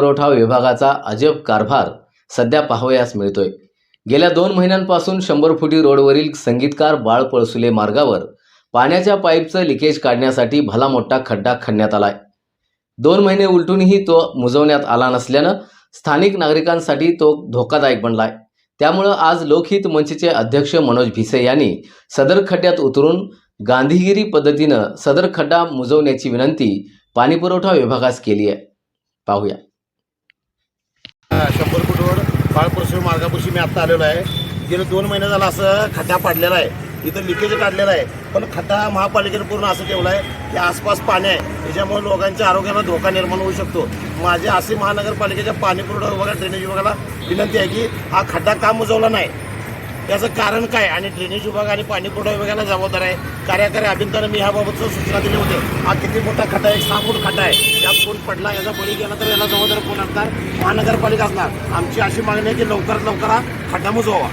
पुरवठा विभागाचा अजब कारभार सध्या पाहावयास मिळतोय. गेल्या दोन महिन्यांपासून शंभर फुटी रोडवरील संगीतकार बाळ पळसुले मार्गावर पाण्याच्या पाईपचं लिकेज काढण्यासाठी भला मोठा खड्डा खणण्यात आलाय. दोन महिने उलटूनही तो मुजवण्यात आला नसल्यानं स्थानिक नागरिकांसाठी तो धोकादायक बनलाय. त्यामुळं आज लोकहित मंचचे अध्यक्ष मनोज भिसे यांनी सदर खड्ड्यात उतरून गांधीगिरी पद्धतीनं सदर खड्डा मुजवण्याची विनंती पाणीपुरवठा विभागास केली आहे पाहूया शंभर फूट रोड बाळपरशु मार्गापाशी मी आत्ता आलेलो आहे. गेले दोन महिने झाला असं खड्डा पाडलेला आहे. इथं लिकेज काढलेला आहे. पण खड्डा महापालिकेने पूर्ण असं ठेवला आहे की आसपास पाणी आहे. त्याच्यामुळे लोकांच्या आरोग्याला धोका निर्माण होऊ शकतो. माझी असे महानगरपालिकेच्या पाणी पुरवठा विभागाला ड्रेनेज विभागाला विनंती आहे की हा खड्डा का मुजवला नाही. याचं कारण काय? आणि ड्रेनेज विभाग आणि पाणीपुरवठा विभागाला जबाबदार आहे. कार्यकारी अभियंत्याने मी ह्याबाबतचं सूचना दिली होती. हा किती मोठा खड्डा आहे? एक सहा फूट खड्डा आहे. त्यात कोण पडला? याचा बळी गेला तर याला जबाबदार कोण असणार? महानगरपालिका असणार. आमची अशी मागणी आहे की लवकरात लवकर हा खड्डा मुजवावा.